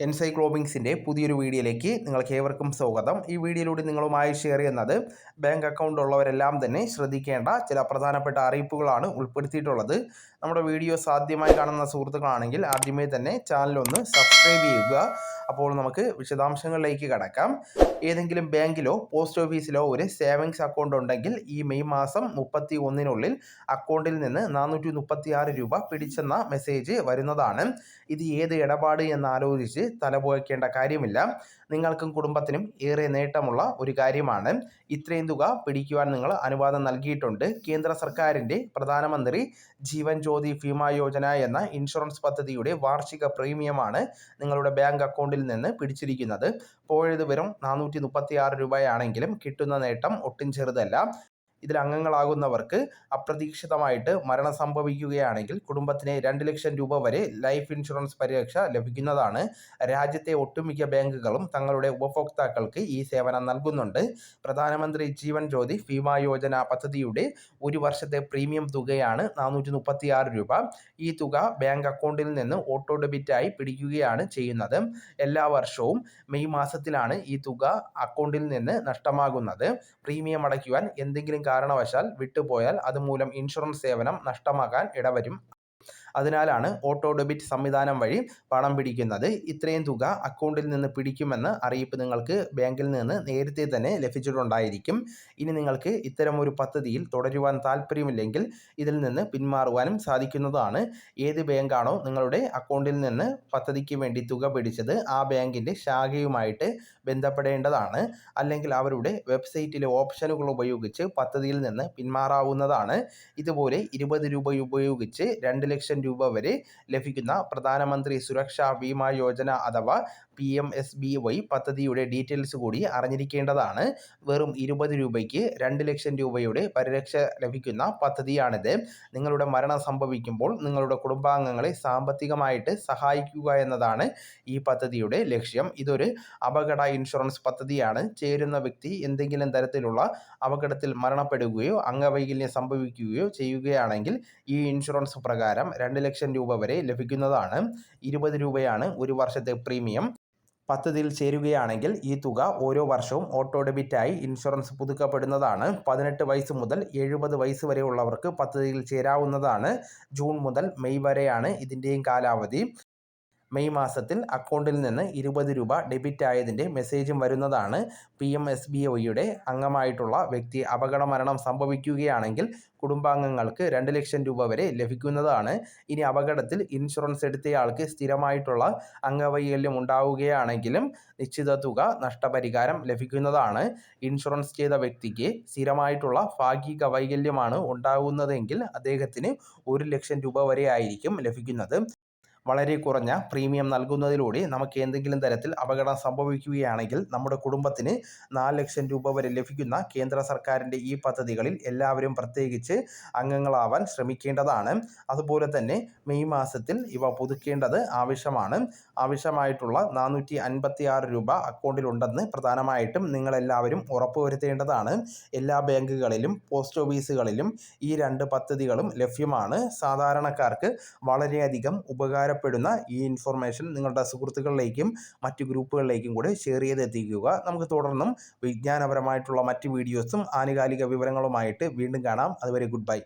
എൻസൈക്ലോബിങ്സിന്റെ പുതിയൊരു വീഡിയോയിലേക്ക് നിങ്ങൾക്ക് ഏവർക്കും സ്വാഗതം. ഈ വീഡിയോയിലൂടെ നിങ്ങളുമായി ഷെയർ ചെയ്യുന്നത് ബാങ്ക് അക്കൗണ്ട് ഉള്ളവരെല്ലാം തന്നെ ശ്രദ്ധിക്കേണ്ട ചില പ്രധാനപ്പെട്ട അറിയിപ്പുകളാണ് ഉൾപ്പെടുത്തിയിട്ടുള്ളത്. നമ്മുടെ വീഡിയോ സാധ്യമായി കാണുന്ന സുഹൃത്തുക്കളാണെങ്കിൽ ആദ്യമേ തന്നെ ചാനലൊന്ന് സബ്സ്ക്രൈബ് ചെയ്യുക. അപ്പോൾ നമുക്ക് വിശദാംശങ്ങളിലേക്ക് കടക്കാം. ഏതെങ്കിലും ബാങ്കിലോ പോസ്റ്റ് ഓഫീസിലോ ഒരു സേവിങ്സ് അക്കൗണ്ട് ഉണ്ടെങ്കിൽ ഈ മെയ് മാസം മുപ്പത്തി ഒന്നിനുള്ളിൽ അക്കൗണ്ടിൽ നിന്ന് നാനൂറ്റി മുപ്പത്തി ആറ് രൂപ പിടിച്ചെന്ന മെസ്സേജ് വരുന്നതാണ്. ഇത് ഏത് ഇടപാട് എന്നാലോചിച്ച് തലപോയ്ക്കേണ്ട കാര്യമില്ല. നിങ്ങൾക്കും കുടുംബത്തിനും ഏറെ നേട്ടമുള്ള ഒരു കാര്യമാണ്. ഇത്രയും തുക പിടിക്കുവാൻ നിങ്ങൾ അനുവാദം നൽകിയിട്ടുണ്ട്. കേന്ദ്ര സർക്കാരിന്റെ പ്രധാനമന്ത്രി ജീവൻ ജ്യോതി ഭീമ യോജന എന്ന ഇൻഷുറൻസ് പദ്ധതിയുടെ വാർഷിക പ്രീമിയമാണ് നിങ്ങളുടെ ബാങ്ക് അക്കൗണ്ടിൽ നിന്ന് പിടിച്ചിരിക്കുന്നത്. പോയത് വെറും നാനൂറ്റി മുപ്പത്തി ആറ് രൂപയാണെങ്കിലും കിട്ടുന്ന നേട്ടം ഒട്ടും ചെറുതല്ല. ഇതിൽ അംഗങ്ങളാകുന്നവർക്ക് അപ്രതീക്ഷിതമായിട്ട് മരണം സംഭവിക്കുകയാണെങ്കിൽ കുടുംബത്തിന് രണ്ട് ലക്ഷം രൂപ വരെ ലൈഫ് ഇൻഷുറൻസ് പരിരക്ഷ ലഭിക്കുന്നതാണ്. രാജ്യത്തെ ഒട്ടുമിക്ക ബാങ്കുകളും തങ്ങളുടെ ഉപഭോക്താക്കൾക്ക് ഈ സേവനം നൽകുന്നുണ്ട്. പ്രധാനമന്ത്രി ജീവൻ ജ്യോതി ഭീമാ യോജന പദ്ധതിയുടെ ഒരു വർഷത്തെ പ്രീമിയം തുകയാണ് നാനൂറ്റി മുപ്പത്തി ആറ് രൂപ. ഈ തുക ബാങ്ക് അക്കൗണ്ടിൽ നിന്ന് ഓട്ടോ ഡെബിറ്റായി പിടിക്കുകയാണ് ചെയ്യുന്നത്. എല്ലാ വർഷവും മെയ് മാസത്തിലാണ് ഈ തുക അക്കൗണ്ടിൽ നിന്ന് നഷ്ടമാകുന്നത്. പ്രീമിയം അടയ്ക്കുവാൻ എന്തെങ്കിലും കാരണവശാൽ വിട്ടുപോയാൽ അതുമൂലം ഇൻഷുറൻസ് സേവനം നഷ്ടമാകാൻ ഇടവരും. അതിനാലാണ് ഓട്ടോ ഡെബിറ്റ് സംവിധാനം വഴി പണം പിടിക്കുന്നത്. ഇത്രയും തുക അക്കൗണ്ടിൽ നിന്ന് പിടിക്കുമെന്ന് അറിയിപ്പ് നിങ്ങൾക്ക് ബാങ്കിൽ നിന്ന് നേരത്തെ തന്നെ ലഭിച്ചിട്ടുണ്ടായിരിക്കും. ഇനി നിങ്ങൾക്ക് ഇത്തരം ഒരു പദ്ധതിയിൽ തുടരുവാൻ താല്പര്യമില്ലെങ്കിൽ ഇതിൽ നിന്ന് പിന്മാറുവാനും സാധിക്കുന്നതാണ്. ഏത് ബാങ്കാണോ നിങ്ങളുടെ അക്കൗണ്ടിൽ നിന്ന് പദ്ധതിക്ക് വേണ്ടി തുക പിടിച്ചത് ആ ബാങ്കിന്റെ ശാഖയുമായിട്ട് ബന്ധപ്പെടേണ്ടതാണ്. അല്ലെങ്കിൽ അവരുടെ വെബ്സൈറ്റിലെ ഓപ്ഷനുകൾ ഉപയോഗിച്ച് പദ്ധതിയിൽ നിന്ന് പിന്മാറാവുന്നതാണ്. ഇതുപോലെ ഇരുപത് രൂപ ഉപയോഗിച്ച് രണ്ട് ലക്ഷം രൂപ വരെ ലഭിക്കുന്ന പ്രധാനമന്ത്രി സുരക്ഷാ ബീമാ യോജന അഥവാ P M S B Y പദ്ധതിയുടെ ഡീറ്റെയിൽസ് കൂടി അറിഞ്ഞിരിക്കേണ്ടതാണ്. വെറും ഇരുപത് രൂപയ്ക്ക് രണ്ട് ലക്ഷം രൂപയുടെ പരിരക്ഷ ലഭിക്കുന്ന പദ്ധതിയാണിത്. നിങ്ങളുടെ മരണം സംഭവിക്കുമ്പോൾ നിങ്ങളുടെ കുടുംബാംഗങ്ങളെ സാമ്പത്തികമായിട്ട് സഹായിക്കുക എന്നതാണ് ഈ പദ്ധതിയുടെ ലക്ഷ്യം. ഇതൊരു അപകട ഇൻഷുറൻസ് പദ്ധതിയാണ്. ചേരുന്ന വ്യക്തി എന്തെങ്കിലും തരത്തിലുള്ള അപകടത്തിൽ മരണപ്പെടുകയോ അംഗവൈകല്യം സംഭവിക്കുകയോ ചെയ്യുകയാണെങ്കിൽ ഈ ഇൻഷുറൻസ് പ്രകാരം രണ്ട് ലക്ഷം രൂപ വരെ ലഭിക്കുന്നതാണ്. ഇരുപത് രൂപയാണ് ഒരു വർഷത്തെ പ്രീമിയം. പദ്ധതിയിൽ ചേരുകയാണെങ്കിൽ ഈ തുക ഓരോ വർഷവും ഓട്ടോ ഡെബിറ്റായി ഇൻഷുറൻസ് പുതുക്കപ്പെടുന്നതാണ്. പതിനെട്ട് വയസ്സ് മുതൽ എഴുപത് വയസ്സ് വരെയുള്ളവർക്ക് പദ്ധതിയിൽ ചേരാവുന്നതാണ്. ജൂൺ മുതൽ മെയ് വരെയാണ് ഇതിന്റെയും കാലാവധി. മെയ് മാസത്തിൽ അക്കൗണ്ടിൽ നിന്ന് ഇരുപത് രൂപ ഡെബിറ്റ് ആയതിന്റെ മെസ്സേജും വരുന്നതാണ്. പി എം എസ് ബി ഒയുടെ അംഗമായിട്ടുള്ള വ്യക്തി അപകട മരണം സംഭവിക്കുകയാണെങ്കിൽ കുടുംബാംഗങ്ങൾക്ക് രണ്ട് ലക്ഷം രൂപ വരെ ലഭിക്കുന്നതാണ്. ഇനി അപകടത്തിൽ ഇൻഷുറൻസ് എടുത്തയാൾക്ക് സ്ഥിരമായിട്ടുള്ള അംഗവൈകല്യം ഉണ്ടാവുകയാണെങ്കിലും നിശ്ചിത തുക നഷ്ടപരിഹാരം ലഭിക്കുന്നതാണ്. ഇൻഷുറൻസ് ചെയ്ത വ്യക്തിക്ക് സ്ഥിരമായിട്ടുള്ള ഭാഗിക വൈകല്യമാണ് ഉണ്ടാകുന്നതെങ്കിൽ അദ്ദേഹത്തിന് ഒരു ലക്ഷം രൂപ വരെ ആയിരിക്കും ലഭിക്കുന്നത്. വളരെ കുറഞ്ഞ പ്രീമിയം നൽകുന്നതിലൂടെ നമുക്ക് എന്തെങ്കിലും തരത്തിൽ അപകടം സംഭവിക്കുകയാണെങ്കിൽ നമ്മുടെ കുടുംബത്തിന് നാല് ലക്ഷം രൂപ വരെ ലഭിക്കുന്ന കേന്ദ്ര സർക്കാരിന്റെ ഈ പദ്ധതികളിൽ എല്ലാവരും പ്രത്യേകിച്ച് അംഗങ്ങളാവാൻ ശ്രമിക്കേണ്ടതാണ്. അതുപോലെ തന്നെ മെയ് മാസത്തിൽ ഇവ പുതുക്കേണ്ടത് ആവശ്യമാണ്. ആവശ്യമായിട്ടുള്ള നാനൂറ്റി അൻപത്തി ആറ് രൂപ അക്കൗണ്ടിലുണ്ടെന്ന് പ്രധാനമായിട്ടും നിങ്ങളെല്ലാവരും ഉറപ്പുവരുത്തേണ്ടതാണ്. എല്ലാ ബാങ്കുകളിലും പോസ്റ്റ് ഓഫീസുകളിലും ഈ രണ്ട് പദ്ധതികളും ലഭ്യമാണ്. സാധാരണക്കാർക്ക് വളരെയധികം ഉപകാര ഉപകാരപ്പെടുന്ന ഈ ഇൻഫർമേഷൻ നിങ്ങളുടെ സുഹൃത്തുക്കളിലേക്കും മറ്റ് ഗ്രൂപ്പുകളിലേക്കും കൂടെ ഷെയർ ചെയ്തെത്തിക്കുക. നമുക്ക് തുടർന്നും വിജ്ഞാനപരമായിട്ടുള്ള മറ്റ് വീഡിയോസും ആനുകാലിക വിവരങ്ങളുമായിട്ട് വീണ്ടും കാണാം. അതുവരെ ഗുഡ് ബൈ